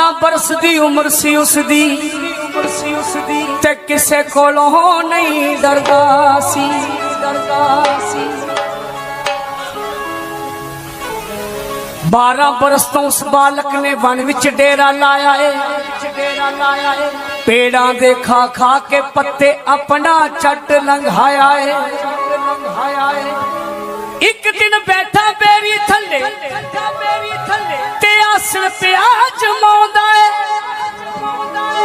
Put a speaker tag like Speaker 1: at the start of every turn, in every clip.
Speaker 1: 12 ਬਰਸ ਦੀ ਉਮਰ ਸੀ ਉਸ ਦੀ ਤੇ ਕਿਸੇ ਕੋਲੋਂ ਨਹੀਂ ਡਰਦਾ ਸੀ ਡਰਦਾ ਸੀ। 12 ਬਰਸ ਤੋਂ ਉਸ ਬਾਲਕ ਨੇ ਵਣ ਵਿੱਚ ਡੇਰਾ ਲਾਇਆ ਡੇਰਾ ਲਾਇਆ ਏ। ਪੇੜਾਂ ਦੇ ਖਾ ਖਾ ਕੇ ਪੱਤੇ ਆਪਣਾ ਛੱਟ ਲੰਘਾਇਆ ਏ ਲੰਘਾਇਆ ਏ। ਇੱਕ ਦਿਨ ਬੈਠਾ ਬੇਰੀ ਥੱਲੇ। ਤੇ ਆਸਣ ਪਿਆ ਜਮਾਉਂਦਾ ਏ।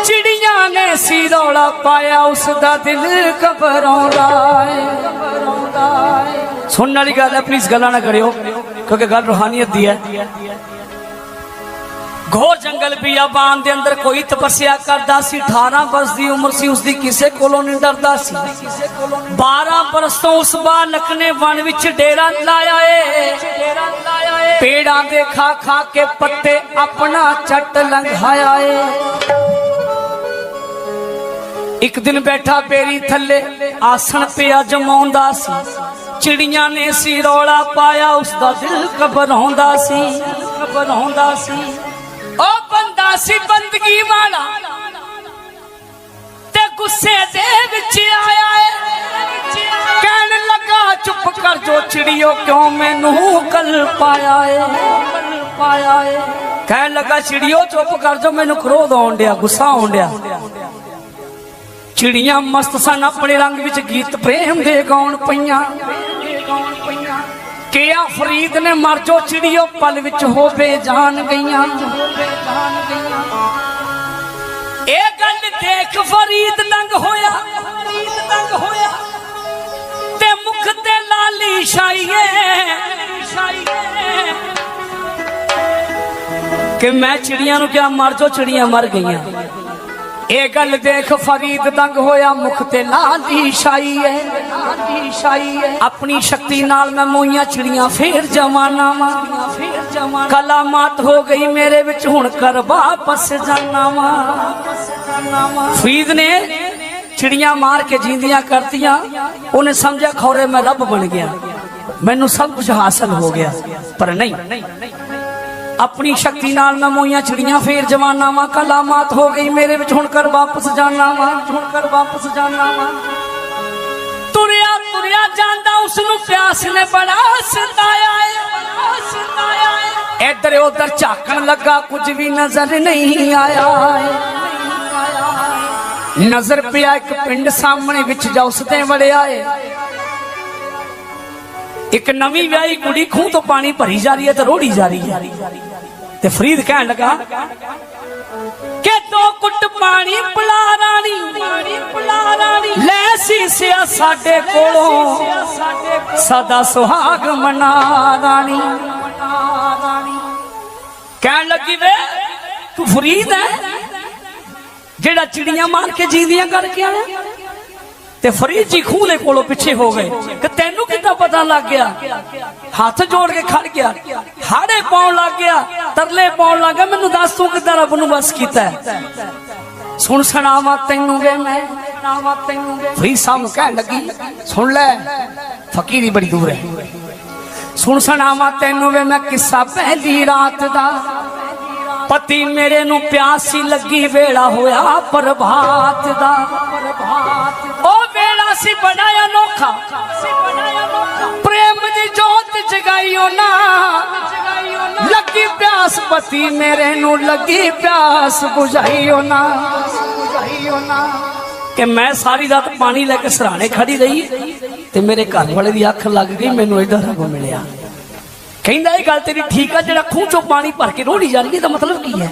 Speaker 1: ਚਿੜੀਆਂ ਨੇ ਸੀ ਰੌਲਾ ਪਾਇਆ ਉਸ ਦਾ ਦਿਲ ਘਬਰਾਉਂਦਾ ਏ। ਸੁਣਨ ਵਾਲੀ ਗੱਲ ਹੈ ਪਲੀਜ਼ ਗੱਲਾਂ ਨਾ ਕਰਿਓ, ਕਿਉਂਕਿ ਗੱਲ ਰੂਹਾਨੀਅਤ ਦੀ ਹੈ। ਘੋਰ ਜੰਗਲ ਬਿਆਬਾਨ ਦੇ ਅੰਦਰ ਕੋਈ ਤਪੱਸਿਆ ਕਰਦਾ ਸੀ 18 ਵਰਸ ਦੀ ਉਮਰ ਸੀ ਉਸ ਦੀ ਕਿਸੇ ਕੋਲੋਂ ਨਹੀਂ ਡਰਦਾ ਸੀ। 12 ਵਰਸ ਤੋਂ ਉਸ ਬਾਲਕ ਨੇ ਵਣ ਵਿੱਚ ਡੇਰਾ ਲਾਇਆ ਏ। ਪੇੜਾਂ ਦੇ ਖਾ ਖਾ ਕੇ ਪੱਤੇ ਆਪਣਾ ਛੱਟ ਲੰਘਾਇਆ ਏ। ਇੱਕ ਦਿਨ ਬੈਠਾ ਪੇਰੀ ਥੱਲੇ, ਆਸਣ ਪਿਆ ਜਮਾਉਂਦਾ ਸੀ। ਚਿੜੀਆਂ ਨੇ ਸੀ ਰੌਲਾ ਪਾਇਆ ਉਸ ਦਾ ਦਿਲ ਘਬਰਾਉਂਦਾ ਸੀ। ਘਬਰਾਉਂਦਾ ਸੀ। ਉਹ ਬੰਦਾ ਸੀ ਬੰਦਗੀ ਵਾਲਾ ਤੇ ਗੁੱਸੇ ਦੇ ਵਿੱਚ ਆਇਆ ਏ। ਕਹਿਣ ਲੱਗਾ, ਚੁੱਪ ਕਰ ਜੋ ਚਿੜੀਓ, ਕਿਉਂ ਮੈਨੂੰ ਕਲ ਪਾਇਆ ਏ? ਪਾਇਆ ਏ ਕਹਿਣ ਲੱਗਾ, ਚਿੜੀਓ, ਚੁੱਪ ਕਰ ਜੋ, ਮੈਨੂੰ ਕ੍ਰੋਧ ਆਉਣ ਡਿਆ, ਗੁੱਸਾ ਆਉਣ ਡਿਆ। ਚਿੜੀਆਂ ਮਸਤ ਸਨ, ਆਪਣੇ ਰੰਗ ਵਿੱਚ ਗੀਤ ਪ੍ਰੇਮ ਦੇ ਗਾਉਣ ਪਈਆਂ। ਕਿਆ ਫਰੀਦ ਨੇ ਮਰ ਜੋ ਚਿੜੀਓ ਪਲ ਵਿੱਚ ਹੋਵੇ ਜਾਣ ਗਈਆਂ। ਇਹ ਗੱਲ ਦੇਖ ਫਰੀਦ ਦੰਗ ਹੋਇਆ ਫਰੀਦ ਦੰਗ ਹੋਇਆ। ਤੇ ਮੁਖ ਤੇ ਲਾਲੀ ਛਾਈਏ। ਕਿ ਮੈਂ ਚਿੜੀਆਂ ਨੂੰ ਕਿਹਾ, ਮਰ ਜੋ ਚਿੜੀਆਂ, ਮਰ ਗਈਆਂ। ਇਹ ਗੱਲ ਦੇਖ ਫਰੀਦ ਦੰਗ ਹੋਇਆ, ਮੁਖ ਤੇ ਲਾਲੀ ਛਾਈ ਏ ਲਾਲੀ ਆਪਣੀ ਸ਼ਕਤੀ ਨਾਲ ਮੈਂ ਮੋਈਆਂ ਚਿੜੀਆਂ ਫੇਰ ਜਵਾਨਾ ਵਾ। ਫੇਰ ਜਵਾਨਾ ਹੋ ਗਈ ਮੇਰੇ ਵਿੱਚ, ਹੁਣ ਕਰ ਵਾਪਸ ਜਾਣਾ ਵਾ। ਫਰੀਦ ਨੇ ਚਿੜੀਆਂ ਮਾਰ ਕੇ ਜਿੰਦੀਆਂ ਕਰਤੀਆਂ। ਉਹਨੇ ਸਮਝਿਆ, ਖੌਰੇ ਮੈਂ ਰੱਬ ਬਣ ਗਿਆ। ਮੈਨੂੰ ਸਭ ਕੁਝ ਹਾਸਲ ਹੋ ਗਿਆ, ਪਰ ਨਹੀਂ। ਆਪਣੀ ਸ਼ਕਤੀ ਨਾਲ ਮੈਂ ਮੋਈਆਂ ਚਿੜੀਆਂ ਫੇਰ ਜਵਾਨਾ ਵਾ ਕਲਾਮਾਤ ਹੋ ਗਈ ਮੇਰੇ ਵਿੱਚ, ਹੁਣ ਕਰ ਵਾਪਸ ਜਾਣਾ ਵਾ ਹੁਣ ਕਰ ਵਾਪਸ ਜਾਣਾ ਵਾ ਤੁਰਿਆ ਤੁਰਿਆ ਜਾਂਦਾ ਉਸ ਨੂੰ ਪਿਆਸ ਨੇ ਬੜਾ ਸਤਾਇਆ ਏ, ਬੜਾ ਸਤਾਇਆ ਏ। ਇੱਧਰ ਉੱਧਰ ਝਾਕਣ ਲੱਗਾ, ਕੁਝ ਵੀ ਨਜ਼ਰ ਨਹੀਂ ਆਇਆ ਨਜ਼ਰ ਪਿਆ ਇੱਕ ਪਿੰਡ ਸਾਹਮਣੇ ਵਿੱਚ, ਜਾ ਉਸ ਤੇ ਵੜਿਆ ਏ। ਇੱਕ ਨਵੀਂ ਵਿਆਹੀ ਕੁੜੀ ਖੂਹ ਤੋਂ ਪਾਣੀ ਭਰੀ ਜਾ ਰਹੀ ਹੈ ਤੇ ਰੋੜੀ ਜਾ ਰਹੀ ਹੈ। ਤੇ ਫਰੀਦ ਕਹਿਣ ਲੱਗਾ, ਕਿ ਦੋ ਕੁੱਟ ਪਾਣੀ ਪਿਲਾ ਰਾਣੀ। ਲੈ ਸੀਸਿਆ ਸਾਡੇ ਕੋਲੋਂ, ਸਾਦਾ ਸੁਹਾਗ ਮਨਾ ਰਾਣੀ। ਕਹਿਣ ਲੱਗੀ ਵੇ, ਤੂੰ ਫਰੀਦ ਹੈ, ਜਿਹੜਾ ਚਿੜੀਆਂ ਮਾਰ ਕੇ ਜੀਂਦੀਆਂ ਕਰਕੇ ਆਇਆ? ਤੇ ਫਰੀਦ ਜੀ ਖੂਹ ਦੇ ਕੋਲੋਂ ਪਿੱਛੇ ਹੋ ਗਏ ਕਿ ਤੈਨੂੰ ਕਿੱਦਾਂ ਪਤਾ ਲੱਗ ਗਿਆ ਹੱਥ ਜੋੜ ਕੇ ਖੜ ਗਿਆ ਹਾੜੇ ਪਾਉਣ ਲੱਗ ਗਿਆ ਤਰਲੇ ਪਾਉਣ ਲੱਗ ਗਿਆ ਮੈਨੂੰ ਦੱਸ ਤੂੰ ਕਿੱਦਾਂ ਰੱਬ ਨੂੰ ਬਸ ਕੀਤਾ ਹੈ? ਸੁਣ ਸੁਣਾਵਾ ਤੈਨੂੰ ਵੇ ਮੈਂ ਸੁਣਾਵਾ ਤੈਨੂੰ ਵੇ ਫਰੀਦ ਸਾਹਿਬ ਨੂੰ ਕਹਿਣ ਲੱਗੀ ਸੁਣ ਲੈ ਫਕੀਰੀ ਬੜੀ ਦੂਰ ਹੈ ਸੁਣ ਸੁਣਾਵਾ ਤੈਨੂੰ ਵੇ ਮੈਂ ਕਿੱਸਾ ਪਹਿਲੀ ਰਾਤ ਦਾ ਪਤੀ ਮੇਰੇ ਨੂੰ ਪਿਆਸੀ ਲੱਗੀ ਵੇਲਾ ਹੋਇਆ ਪ੍ਰਭਾਤ ਦਾ ਪ੍ਰਭਾਤ ਉਹ ਵੇਲਾ ਸੀ ਬੜਾ ਅਨੋਖਾ। ਪ੍ਰੇਮ ਦੀ ਜੋਤ ਜਗਾਈਓ ਨਾ। ਲੱਗੀ ਪਿਆਸ ਪਤੀ ਮੇਰੇ ਨੂੰ, ਲੱਗੀ ਪਿਆਸ 부ਝਾਈਓ ਨਾ। ਕਿ ਮੈਂ ਸਾਰੀ ਰਾਤ ਪਾਣੀ ਲੈ ਕੇ ਸਰਾਣੇ ਖੜੀ ਰਹੀ ਤੇ ਮੇਰੇ ਘਰ ਵਾਲੇ ਦੀ ਅੱਖ ਲੱਗ ਗਈ, ਮੈਨੂੰ ਇਹਦਾ ਰੱਬ ਮਿਲਿਆ। ਕਹਿੰਦਾ, ਇਹ ਗੱਲ ਤੇਰੀ ਠੀਕ ਆ, ਜਿਹੜਾ ਖੂਹ ਚੋਂ ਪਾਣੀ ਭਰ ਕੇ ਰੋੜੀ ਜਾ ਰਹੀ ਹੈ, ਇਹਦਾ ਮਤਲਬ ਕੀ ਹੈ?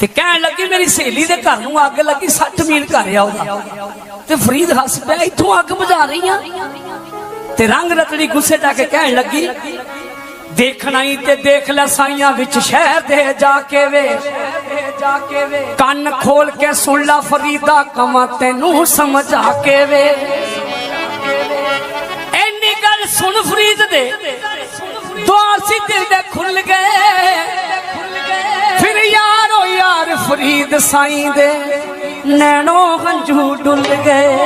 Speaker 1: ਤੇ ਕਹਿਣ ਲੱਗੀ ਮੇਰੀ ਸਹੇਲੀ ਦੇ ਘਰ ਨੂੰ ਅੱਗ ਲੱਗੀ 60 ਮੀਲ ਘਰ ਆ ਉਹਦਾ। ਤੇ ਫਰੀਦ ਹੱਸ ਪਿਆ, ਇੱਥੋਂ ਅੱਗ ਬੁਝਾ ਰਹੀ ਆ? ਤੇ ਰੰਗ ਰਤੜੀ ਗੁੱਸੇ ਜਾ ਕੇ ਕਹਿਣ ਲੱਗੀ, ਦੇਖਣਾ ਹੀ ਤੇ ਦੇਖ ਲੈ ਸਾਈਆਂ ਵਿੱਚ ਸ਼ਹਿਰ ਦੇ ਜਾ ਕੇ ਵੇ। ਕੰਨ ਖੋਲ ਕੇ ਸੁਣ ਲੈ ਫਰੀਦਾ ਕਮਾ ਤੈਨੂੰ ਸਮਝਾ ਕੇ ਵੇ। ਐਨੀ ਗੱਲ ਸੁਣ ਫਰੀਦ ਦੇ। ਦੁਆਰ ਸੀ ਦਿਲ ਦੇ ਖੁੱਲ ਗਏ। ਫਿਰ ਯਾਰੋ ਯਾਰ ਫਰੀਦ ਸਾਈਂ ਦੇ ਨੈਣੋ ਹੰਝੂ ਡੁੱਲ ਗਏ।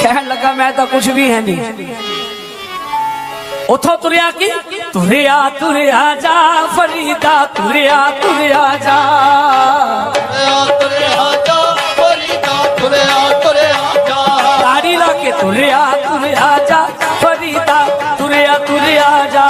Speaker 1: ਕਹਿਣ ਲੱਗਾ, ਮੈਂ ਤਾਂ ਕੁਝ ਵੀ ਹੈ ਨਹੀਂ। ਉਥੋਂ ਤੁਰਿਆ ਕੀ? ਤੁਰਿਆ ਤੁਰਿਆ ਜਾ ਫਰੀਦਾ ਤੁਰਿਆ ਤੁਰਿਆ ਜਾ
Speaker 2: ਤੁਰਿਆ ਜਾ, ਫਰੀਦਾ ਤੁਰਿਆ ਤੁਰਿਆ ਜਾ।
Speaker 1: ਤਾੜੀ ਲਾ ਕੇ ਤੁਰਿਆ ਤੁਰਿਆ ਜਾ, ਫਰੀਦਾ ਤੁਰਿਆ ਤੁਰਿਆ ਜਾ।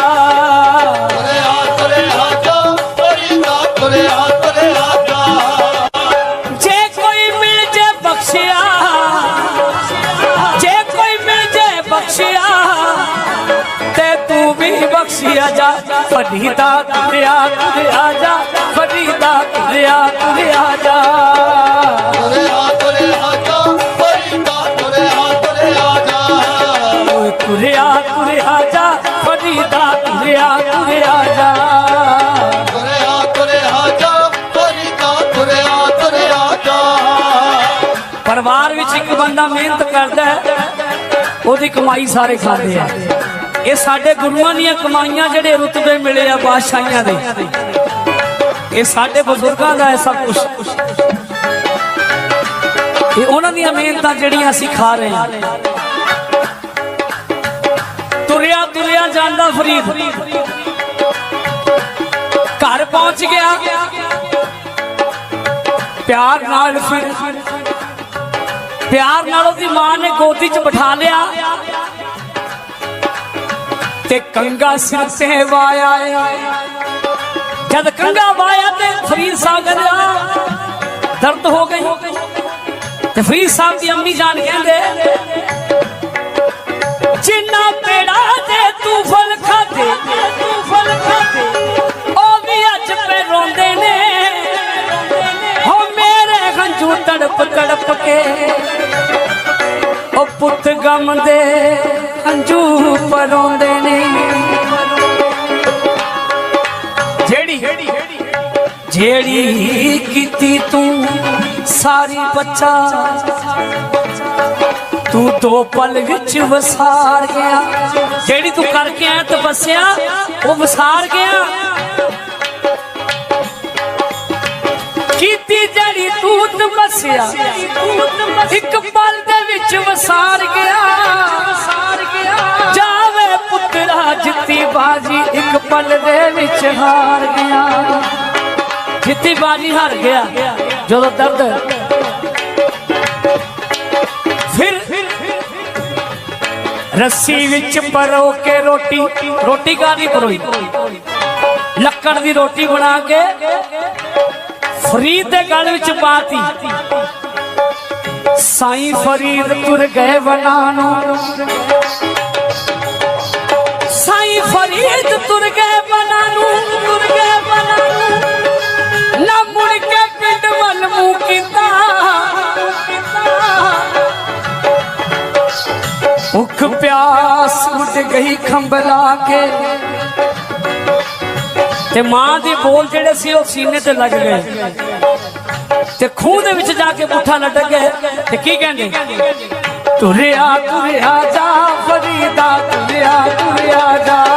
Speaker 1: ਬਖਸ਼ਿਆ ਜਾ, ਫਰੀਦਾ ਤੁਰਿਆ ਤੁਰਿਆ ਜਾ, ਫਰੀਦਾ ਤੁਰਿਆ ਤੁਰਿਆ ਜਾ।
Speaker 2: ਤੁਰਿਆ ਤੁਰਿਆ ਜਾ ਫਰੀਦਾ ਤੁਰਿਆ ਤੁਰਿਆ ਜਾ
Speaker 1: ਓਏ ਤੁਰਿਆ ਤੁਰਿਆ ਜਾ, ਫਰੀਦਾ ਤੁਰਿਆ ਤੁਰਿਆ ਜਾ
Speaker 2: ਤੁਰਿਆ ਤੁਰਿਆ ਜਾ ਫਰੀਦਾ ਤੁਰਿਆ ਤੁਰਿਆ ਜਾ।
Speaker 1: ਪਰਿਵਾਰ ਵਿੱਚ ਇੱਕ ਬੰਦਾ ਮਿਹਨਤ ਕਰਦਾ ਹੈ, ਉਹਦੀ ਕਮਾਈ ਸਾਰੇ ਖਾਂਦੇ ਆ। ਇਹ ਸਾਡੇ ਗੁਰੂਆਂ ਦੀਆਂ ਕਮਾਈਆਂ ਜਿਹੜੇ ਰੁਤਬੇ ਮਿਲੇ ਆ ਬਾਦਸ਼ਾਹੀਆਂ ਦੇ। ਇਹ ਸਾਡੇ ਬਜ਼ੁਰਗਾਂ ਦਾ ਹੈ ਸਭ ਕੁਝ ਇਹ ਉਹਨਾਂ ਦੀਆਂ ਮਿਹਨਤਾਂ ਜਿਹੜੀਆਂ ਅਸੀਂ ਖਾ ਰਹੇ ਹਾਂ। ਤੁਰਿਆ ਤੁਰਿਆ ਜਾਂਦਾ ਫਰੀਦ। ਘਰ ਪਹੁੰਚ ਗਿਆ। ਪਿਆਰ ਨਾਲ ਫਿਰ ਪਿਆਰ ਨਾਲ ਉਹਦੀ ਮਾਂ ਨੇ ਗੋਦੀ 'ਚ ਬਿਠਾ ਲਿਆ। ਤੇ ਕੰਗਾ ਸਿਰ ਤੇ ਵਾਇਆ ਜਦ ਕੰਗਾ ਵਾਇਆ ਤੇ ਫਰੀਦ ਸਾਹਿਬ ਕਹਿੰਦਾ ਦਰਦ ਹੋ ਗਈ। ਤੇ ਫਰੀਦ ਸਾਹਿਬ ਦੀ ਅੰਮੀ ਜਾਨ ਕਹਿੰਦੇ, ਜਿੰਨਾ ਪੇੜਾ ਤੇ ਤੂੰ ਫਲ ਖਾਦੇ ਤੂੰ ਫਲ ਖਾਦੇ ਉਹ ਵੀ ਅੱਜ ਪੇ ਰੋਂਦੇ ਨੇ। ਹੋ ਮੇਰੇ ਹੰਝੂ ਤੜਪ ਤੜਪ ਕੇ ਉਹ ਪੁੱਤ ਗਮ ਦੇ ਹੰਝੂ ਪਰੋਂਦੇ ਨੇ। ਜਿਹੜੀ ਜਿਹੜੀ ਕੀਤੀ ਤੂੰ ਸਾਰੀ ਬੱਚਾ ਤੂੰ ਦੋ ਪਲ ਵਿੱਚ ਵਸਾਰ ਗਿਆ। ਜਿਹੜੀ ਤੂੰ ਕਰਕੇ ਆਇਆ ਤਪੱਸਿਆ ਉਹ ਵਸਾਰ ਗਿਆ। ਕੀਤੀ ਜਿਹੜੀ ਤੂੰ ਤਪੱਸਿਆ ਇੱਕ ਪਲ ਵਿੱਚ ਵਸਾਰ ਗਿਆ। ਵਸਾਰ ਗਿਆ ਜਾਵੇ ਪੁੱਤਰਾ ਜਿੱਤੀ ਬਾਜੀ, ਇੱਕ ਪਲ ਦੇ ਵਿੱਚ ਹਾਰ ਗਿਆ। ਜਿੱਤੀ ਬਾਜੀ, ਹਾਰ ਗਿਆ। ਜਦੋਂ ਦਰਦ ਰੱਸੀ ਵਿੱਚ ਪਰੋ ਕੇ ਰੋਟੀ ਰੋਟੀ ਕਾਦੀ ਪਰੋਈ? ਲੱਕੜ ਦੀ ਰੋਟੀ ਬਣਾ ਕੇ ਫਰੀਦ ਦੇ ਗਲ ਵਿੱਚ ਪਾਤੀ। ਸਾਈਂ ਫਰੀਦ ਤੁਰ ਗਏ ਵਨਾਂ ਨੂੰ। ਸਾਈਂ ਫਰੀਦ ਤੁਰ ਗਏ ਵਨਾਂ ਨੂੰ ਤੁਰ ਗਏ ਵਨਾਂ ਨੂੰ। ਨਾ ਮੁੜ ਕੇ ਪਿੰਡ ਵੱਲ ਮੂੰਹ ਕੀਤਾ। ਭੁੱਖ ਪਿਆਸ ਉੱਡ ਗਈ ਖੰਬਲਾ ਕੇ। ਤੇ ਮਾਂ ਦੇ ਬੋਲ ਜਿਹੜੇ ਸੀ ਉਹ ਸੀਨੇ ਤੇ ਲੱਗ ਗਏ। ਤੇ ਖੂਹ ਦੇ ਵਿੱਚ ਜਾ ਕੇ ਪੁੱਠਾ ਲਟਕ ਗਿਆ ਤੇ ਕੀ ਕਹਿੰਦੇ? ਤੁਰਿਆ ਤੁਰਿਆ ਜਾ, ਫਰੀਦਾ, ਤੁਰਿਆ ਤੁਰਿਆ ਜਾ।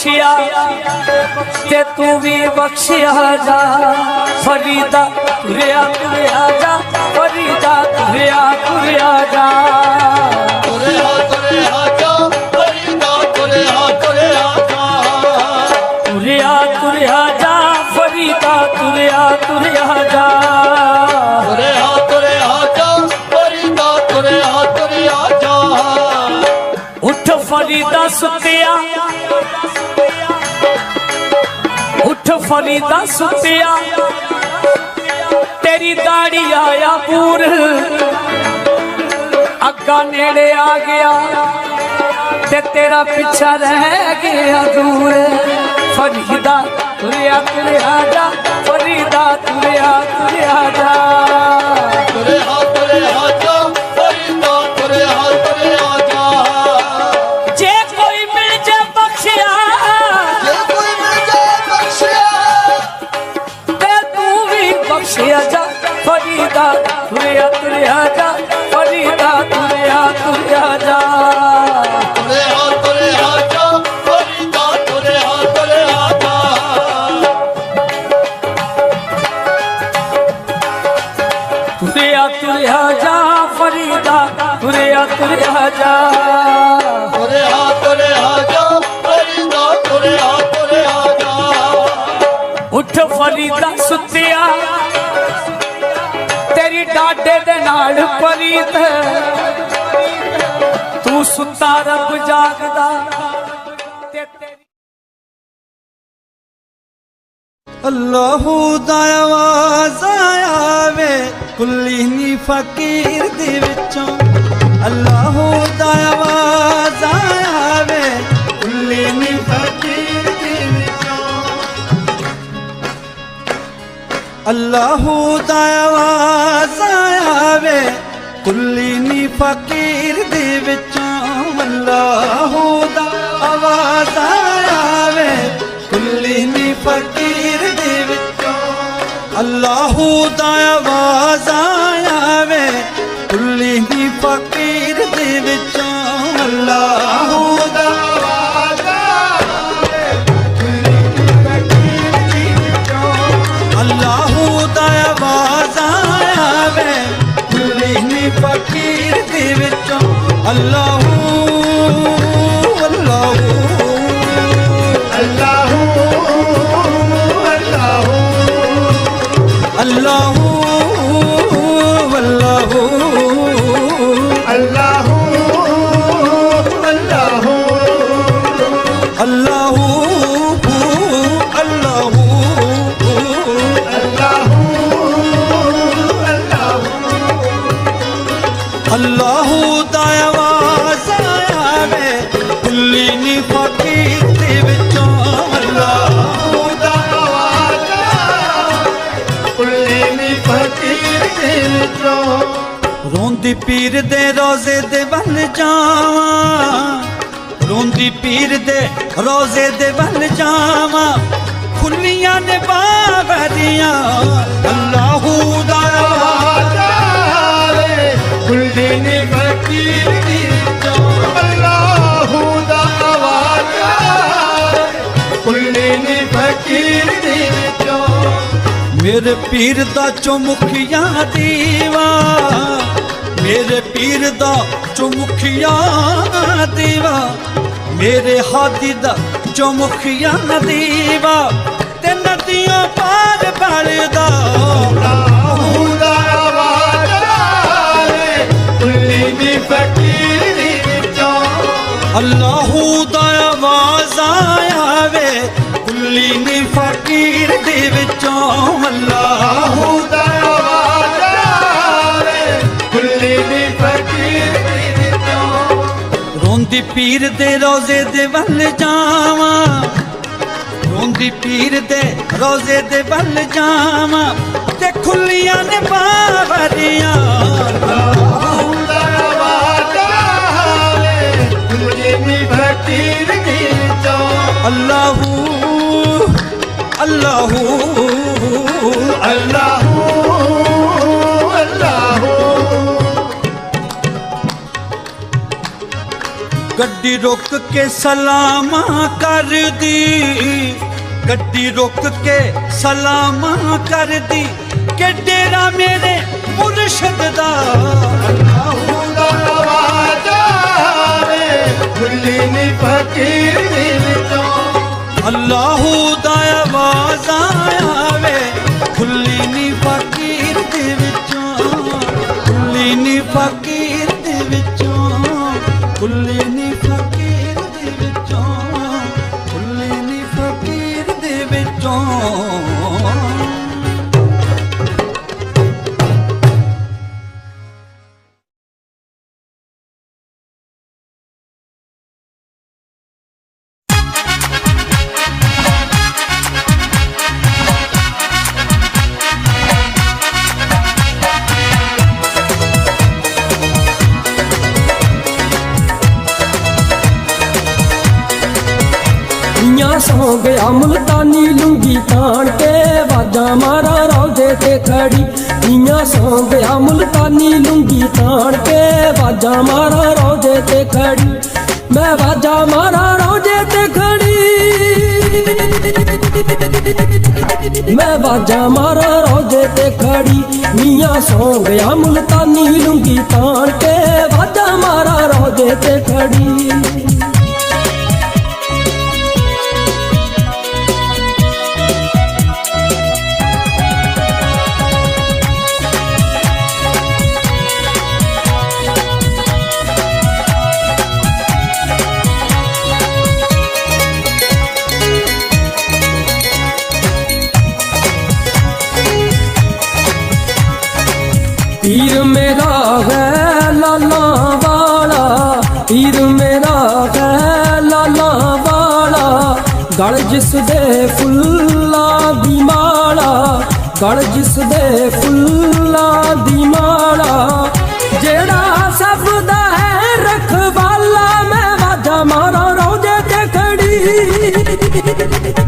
Speaker 1: ਬਖਸ਼ਿਆ ਤੇ ਤੂੰ ਵੀ ਬਖਸ਼ਿਆ ਜਾ। ਫਰੀਦਾ ਤੁਰਿਆ ਤੁਰਿਆ ਜਾ ਫਰੀਦਾ ਤੁਰਿਆ ਤੁਰਿਆ ਜਾ।
Speaker 2: ਤੁਰਿਆ ਤੁਰਿਆ ਜਾ ਫਰੀਦਾ ਤੁਰਿਆ ਤੁਰਿਆ ਜਾ।
Speaker 1: ਤੁਰਿਆ ਤੁਰਿਆ ਜਾ ਫਰੀਦਾ ਤੁਰਿਆ ਤੁਰਿਆ ਜਾ।
Speaker 2: ਤੁਰਿਆ ਤੁਰਿਆ ਜਾ ਫਰੀਦਾ ਤੁਰਿਆ ਤੁਰਿਆ ਜਾ।
Speaker 1: ਉੱਠ ਫਰੀਦਾ ਸੁੱਤਿਆ ਉੱਠ ਫਰੀਦਾ ਸੁੱਤਿਆ ਤੇਰੀ ਦਾੜੀ ਆਇਆ ਪੂਰ। ਅੱਗਾ ਨੇੜੇ ਆ ਗਿਆ ਤੇ ਤੇਰਾ ਪਿੱਛਾ ਰਹਿ ਗਿਆ ਦੂਰ। ਫਰੀਦਾ ਤੁਰਿਆ ਤੁਰਿਆ ਜਾ, ਫਰੀਦਾ ਤੁਰਿਆ ਤੁਰਿਆ ਜਾ।
Speaker 2: ਤੁਰਿਆ ਤੁਰਿਆ
Speaker 1: ਰੱਬ ਜਾਗਦਾ। ਤੇ ਤੇਰੀ
Speaker 3: ਅੱਲਾਹੂ ਦਾ ਆਵਾਜ਼ ਆਵੇ, ਕੁੱਲੀ ਨੀ ਫਕੀਰ ਦੇ ਵਿੱਚੋਂ। ਅੱਲਾਹੂ ਦਾ ਆਵਾਜ਼ ਆਵੇ, ਕੁੱਲੀ ਨੀ ਫਕੀਰ ਦੇ ਵਿੱਚੋਂ। ਅੱਲਾਹੂ ਦਾ ਆਵਾਜ਼ ਆਵੇ, ਕੁੱਲੀ ਨੀ ਫਕੀਰ ਦੇ ਦਾ ਆਵਾਜ਼ ਆਵੇ, ਕੁੱਲੀ ਨੀ ਫਕੀਰ ਦੇ ਵਿੱਚੋਂ। ਅੱਲਾਹੂ ਦਾ ਆਵਾਜ਼ ਆਵੇ, ਕੁੱਲੀ ਨੀ ਫਕੀਰ ਦੇ ਵਿੱਚੋਂ। ਅੱਲਾਹੂ ਦਾ ਆਵਾਜ਼ ਆਵੇ, ਕੁੱਲੀ ਨੀ ਫਕੀਰ ਦੇ ਵਿੱਚੋਂ। ਅੱਲਾਹੂ ਦਾ ਆਵਾਜ਼ ਆਵੇ, ਕੁੱਲੀ ਨੀ ਫਕੀਰ ਦੇ ਵਿੱਚੋਂ। ਅੱਲਾਹੂ ਅੱਲਾਹੂ ਦਾ ਆਵਾਜ਼ ਆਵੇ ਕੁੱਲੀ ਨੀ ਫਕੀਰ ਦੇ ਵਿੱਚੋਂ ਅੱਲਾਹੂ ਦਾ ਆਵਾਜ਼ ਰੋਂਦੀ ਪੀਰ ਦੇ ਰੋਜ਼ੇ ਦੇ ਵੱਲ ਜਾਵਾਂ, ਰੋਂਦੀ ਪੀਰ ਦੇ ਰੋਜ਼ੇ ਦੇ ਵੱਲ ਜਾਵਾਂ। ਖੁੱਲੀਆਂ ਨੇ ਬਾਬਰੀਆਂ ਅੱਲਾਹੂ ਦਾ ਆਵਾਜ਼ ਕੁੱਲੀ ਫਕੀਰ ਦੀ ਵਿੱਚੋਂ
Speaker 2: ਫਕੀਰ ਦੀ ਵਿੱਚੋਂ
Speaker 3: ਮੇਰੇ ਪੀਰ ਦਾ ਚੁਮੁਖੀਆ ਦੀਵਾ, ਮੇਰੇ ਪੀਰ ਦਾ ਚੁਮੁਖੀਆ ਦੀਵਾ, ਮੇਰੇ ਹਾਦੀ ਦਾ ਚੁਮੁਖੀਆ ਦੀਵਾ ਤੇ ਨਦੀਆਂ ਪਾਰ ਬਲਦਾ।
Speaker 2: ਫਕੀਰੀ ਵਿੱਚੋਂ।
Speaker 3: ਅੱਲਾਹੂ ਦਾ ਆਵਾਜ਼ ਆਵੇ ਕੁੱਲੀ ਨੀ ਫਕੀਰ ਦੇ ਵਿੱਚੋਂ। ਅੱਲਾਹੂ
Speaker 2: ਹੁਦਾ ਆਵਾਜ਼ ਆਵੇ ਕੁੱਲੀ ਦੀ ਫਕੀਰ ਦੀ ਵਿੱਚੋਂ।
Speaker 3: ਰੋਂਦੀ ਪੀਰ ਦੇ ਰੋਜ਼ੇ ਦੇ ਵੱਲ ਜਾਵਾਂ। ਰੋਂਦੀ ਪੀਰ ਦੇ ਰੋਜ਼ੇ ਦੇ ਵੱਲ ਜਾਵਾਂ। ਗੱਡੀ ਰੁਕ ਕੇ ਸਲਾਮਾਂ ਕਰਦੀ। ਗੱਡੀ ਰੁਕ ਕੇ ਸਲਾਮਾਂ ਕਰਦੀ। ਕਿ ਡੇਰਾ ਮੇਰੇ ਮੁਰਸ਼ਦ ਦਾ
Speaker 2: ਕੁੱਲੀ ਦੀ ਫਕੀਰ
Speaker 3: ਅੱਲਾਹੂ ਦਾ ਆਵਾਜ਼
Speaker 4: ਗਿਆ ਮੁਲਤਾਨੀ ਲੁੰਗੀ ਤਾਣ ਕੇ। ਵਾਜਾਂ ਮਾਰਾ ਰੌਦੇ ਤੇ ਖੜੀ। ਈਆਂ ਸੌ ਗਿਆ ਮੁਲਤਾਨੀ ਲੂੰਗੀ ਤਾਣ ਕੇ। ਵਾਜਾਂ ਮਾਰਾ ਰੌਦੇ ਤੇ ਖੜੀ। ਮੈਂ ਵਾਜਾਂ ਮਾਰਾ ਰੌਦੇ ਤੇ ਖੜੀ। ਮੈਂ ਬਾਜਾ ਮਾਰਾ, ਰੋਜੇ ਤੇ ਖੜੀ। ਮੀਆਂ ਸੌ ਗਿਆ ਮੁਲਤਾਨੀ ਲੂੰਗੀ ਤਾਣ ਕੇ। ਬਾਜਾ ਮਾਰਾ, ਰੋਜੇ ਤੇ ਖੜੀ। ਪੀਰ ਮੇਰਾ ਹੈ ਲਾਲਾ ਵਾਲਾ ਪੀਰ ਮੇਰਾ ਹੈ ਲਾਲਾ ਵਾਲਾ। ਗਲ ਜਿਸ ਦੇ ਫੁੱਲਾਂ ਦੀ ਮਾਲਾ, ਗਲ ਜਿਸ ਦੇ ਫੁੱਲਾਂ ਦੀ ਮਾਲਾ। ਜਿਹੜਾ ਸਭ ਦਾ ਹੈ ਰਖਵਾਲਾ, ਮੈਂ ਵਾਜਾ ਮਾਰਾਂ ਰੋਜੇ ਤੇ ਖੜੀ।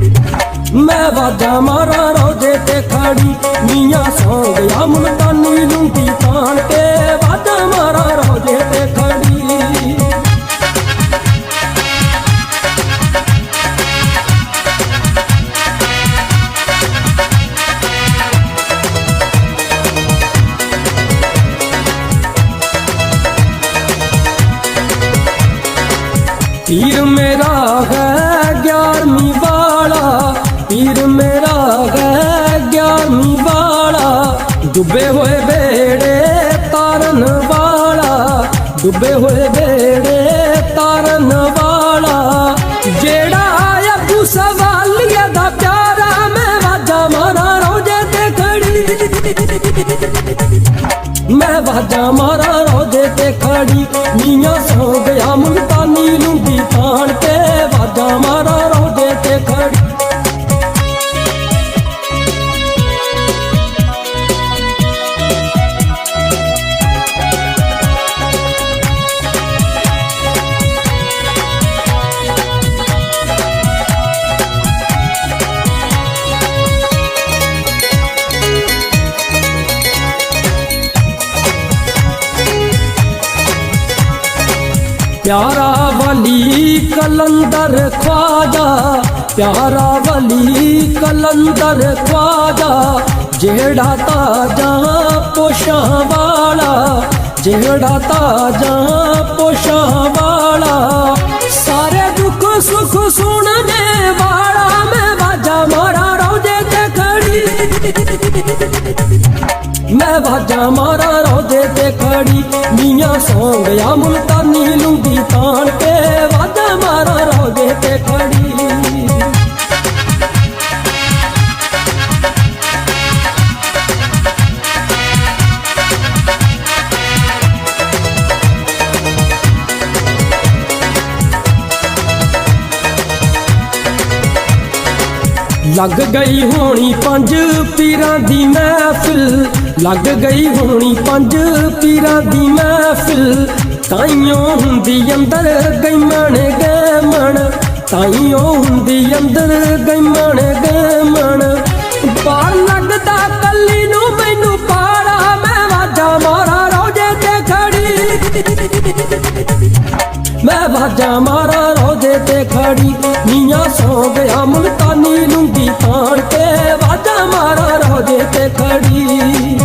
Speaker 4: ਵਾਜਾ ਮਾਰਾ ਰੋਜੇ ਤੇ ਖੜੀ। ਮੀਆਂ ਸੌ ਗਿਆ ਮੁਲਤਾਨੀ ਲੁੰਗੀ ਤਾਣ ਕੇ। ਵਾਜਾ ਮਾਰਾਂ ਰੋਜੇ ਤੇ ਮੈਂ ਵਾਜਾ ਮਾਰਾਂ ਰੋਜੇ ਤੇ ਖੜੀ, ਮੀਆਂ ਸੌ ਗਿਆ ਮੁਲਤਾਨੀ ਲੁੰਗੀ ਤਾਣ ਕੇ ਵਾਜਾ ਮਾਰਾ ਕਲੰਦਰ ਖਵਾਜਾ, ਪਿਆਰਾ ਵਲੀ ਕਲੰਦਰ ਖਵਾਜਾ, ਜਿਹੜਾ ਤਾਜਾ ਪੋਸ਼ਾਂ ਵਾਲਾ, ਜਿਹੜਾ ਤਾਜਾ ਪੋਸ਼ਾਂ ਵਾਲਾ। ਸਾਰੇ ਦੁੱਖ ਸੁੱਖ ਸੁਣਨੇ ਵਾਲਾ, ਮੈਂ ਬਾਜਾ ਮਾਰਾ ਰੋਜੇ ਤੇ ਖੜੀ। ਵਾਜਾ ਮਾਰਾ ਰੋਦੇ ਤੇ ਖੜੀ। ਮੀਆਂ ਸੌ ਗਿਆ ਮੁਲਤਾਨੀ ਲੁੰਗੀ ਤਾਣ ਕੇ ਵਾਜਾ ਮਾਰਾ ਰੋਦੇ ਤੇ ਖੜੀ। ਲੱਗ ਗਈ ਹੋਣੀ ਪੰਜ ਪੀਰਾਂ ਦੀ ਮਹਿਫਿਲ। ਲੱਗ ਗਈ ਹੋਣੀ ਪੰਜ ਪੀਰਾਂ ਦੀ ਮਹਿਫਿਲ। ਤਾਈਓ ਹੁੰਦੀ ਅੰਦਰ ਗਈਮਣ ਗੈਮਣ ਤਾਈਓ ਹੁੰਦੀ ਅੰਦਰ ਗਈਮਣ ਗੈਮਣ ਬਾਹਰ ਲੱਗਦਾ ਕੱਲੀ ਨੂੰ ਮੈਨੂੰ ਪਾੜਾ। ਮੈਂ ਵਾਜਾ ਮਾਰਾ ਰੋਜੇ ਤੇ ਖੜੀ। ਮੈਂ ਵਾਜਾ ਮਾਰਾ ਰੋਜੇ ਤੇ ਖੜੀ, ਮੀਆਂ ਸੌ ਗਿਆ ਮੁਲਤਾਨੀ ਲੁੰਗੀ ਤਾਣ ਕੇ। ਵਾਜਾ ਮਾਰਾ ਰੋਜੇ ਤੇ ਖੜੀ।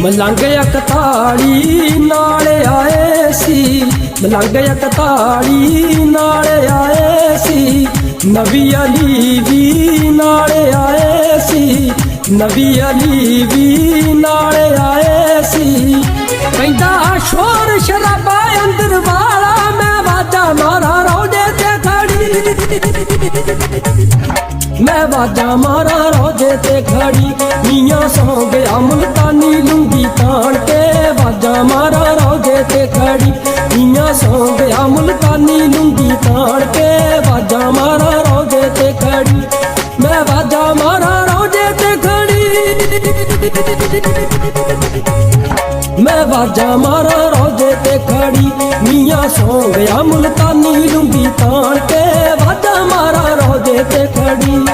Speaker 4: ਮਲੰਗ ਇਕਤਾਲੀ ਨਾਲ ਆਏ ਸੀ। ਮਲੰਗ ਇਕਤਾਲੀ ਨਾਲ ਆਏ ਸੀ। ਨਬੀ ਅਲੀ ਵੀ ਨਾਲ ਆਏ ਸੀ। ਨਬੀ ਅਲੀ ਵੀ ਨਾਲ ਆਏ ਸੀ। ਕਹਿੰਦਾ ਸ਼ੋਰ ਸ਼ਰਾਬਾ ਅੰਦਰ ਵਾਲਾ, ਮੈਂ ਵਾਜਾ ਮਾਰਾ, ਰੋਜੇ ਤੇ ਮੈਂ ਵਾਜਾ ਮਾਰਾਂ ਰੋਜੇ ਤੇ ਖੜੀ, ਮੀਆਂ ਸੌ ਗਿਆ ਮੁਲਤਾਨੀ ਲੁੰਗੀ ਤਾਣ ਕੇ ਵਾਜਾ ਮਾਰਾਂ ਰੋਜੇ ਤੇ ਖੜੀ, ਮੀਆਂ ਸੌ ਗਿਆ ਮੁਲਤਾਨੀ ਲੁੰਗੀ ਤਾਣ ਕੇ ਵਾਜਾ ਮਾਰਾਂ ਰੋਜੇ ਤੇ ਖੜੀ, ਮੈਂ ਵਾਜਾ ਮਾਰਾਂ ਰੋਜੇ ਤੇ ਖੜੀ। ਵਾਜਾ ਮਾਰਾਂ ਰੋਜ਼ੇ ਤੇ ਖੜੀ। ਮੀਆਂ ਸੌਂ ਗਿਆ ਮੁਲਤਾਨੀ ਲੁੰਗੀ ਤਾਣ ਕੇ ਵਾਜਾ ਮਾਰਾਂ ਰੋਜ਼ੇ ਤੇ ਖੜੀ।